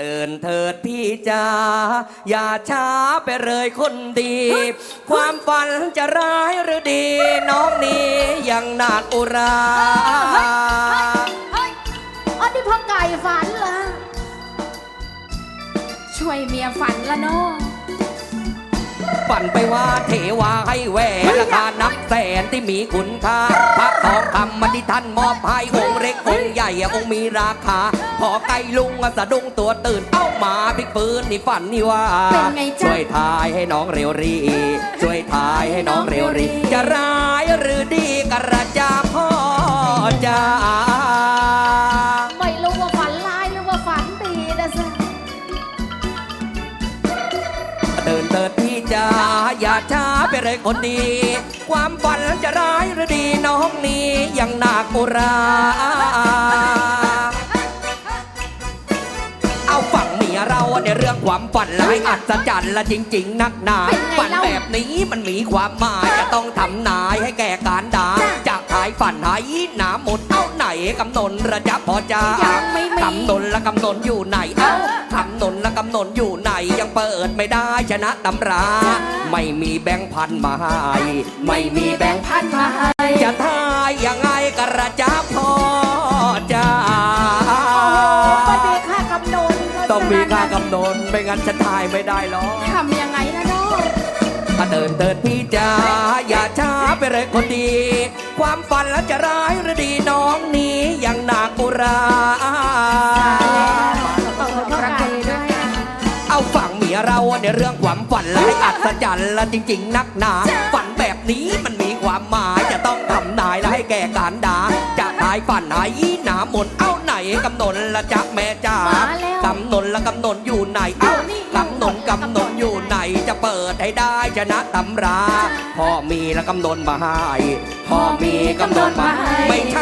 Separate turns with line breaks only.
ตื่นเถิดพี่จ๋าอย่าช้าไปเลยคนดี ความฝันจะร้ายหรือดี น้องนี้ยังนาดอุรา
เฮ้ยอันนี้พ่อไก่ฝันเหรอ
ช่วยเมียฝันละเนาะ
ฝันไปว่าเทวาให้แหวนราคานับแสนที่มีคุณค่าพระทองคำมาที่ท่านมอบให้องค์เล็กองค์ใหญ่อะองค์มีราคา พอไก่ลุงอะสะดุ้งตัวตื่นเอ้ามาพลิกปืนนี่ฝันนี่ว่า
เป็นไงจ๊ะ
ช่วยทายให้น้องเร็วรี ช่วยทายให้น้องเร็วรี จะร้ายหรือดีกระจาพ่อจ้า เดินเถิดพี่จ๋าอย่าช้าไปเลยคนดี ความฝันจะร้ายหรือดีน้องนี้ยังนากุรา เอาฝังเมียเราในเรื่องความฝันร้ายอัศจรรย์และจริง ๆ นักหนา
เป็นไง
ฝัน
เล่า
แบบนี้มันมีความหมายจะต้องทำนายให้แก่การด่าจากขายฝันหายหนา กำหนดระจับพอจ้า
ยังไม่มี
กำหนดและกำหนดอยู่ไหนเอ้าคำนนและกำนนอยู่ไหนยังเปิดไม่ได้ชนะตำรา
จ้า
ไม่มีแบงค์พันมาให้ไม่มีแบงค์
พันมาให้
จะทายยังไงกระจับพ่อจ้า
มันมีค่ากำหนด
ต้องมีค่ากำนนไม่งั้นจะทายไม่ได้หรอก
ทำยังไงละเนาะ
ถ้าเดินเดินพี่จ้าอย่าช้าไปเลยคนดี ความฝันแล้วจะร้ายหรือดี ราเอาฝังเมียเราในเรื่องความฝันและให้อัศจรรย์และจริง ๆ นักหนา ฝันแบบนี้มันมีความหมายจะต้องทำนายและให้แก่การด่าจะทายฝันหายหนาหมดเอาไหนกำหนดละจะแม่จ๋ากำหนดละกำหนดอยู่ไหนเอ้ากำหนดกำหนดอยู่ไหนจะเปิดให้ได้ชนะตำราพ่อมีละกำหนดมาให้พ่อมีกำหนดมาให้ไม่ช้ารำไร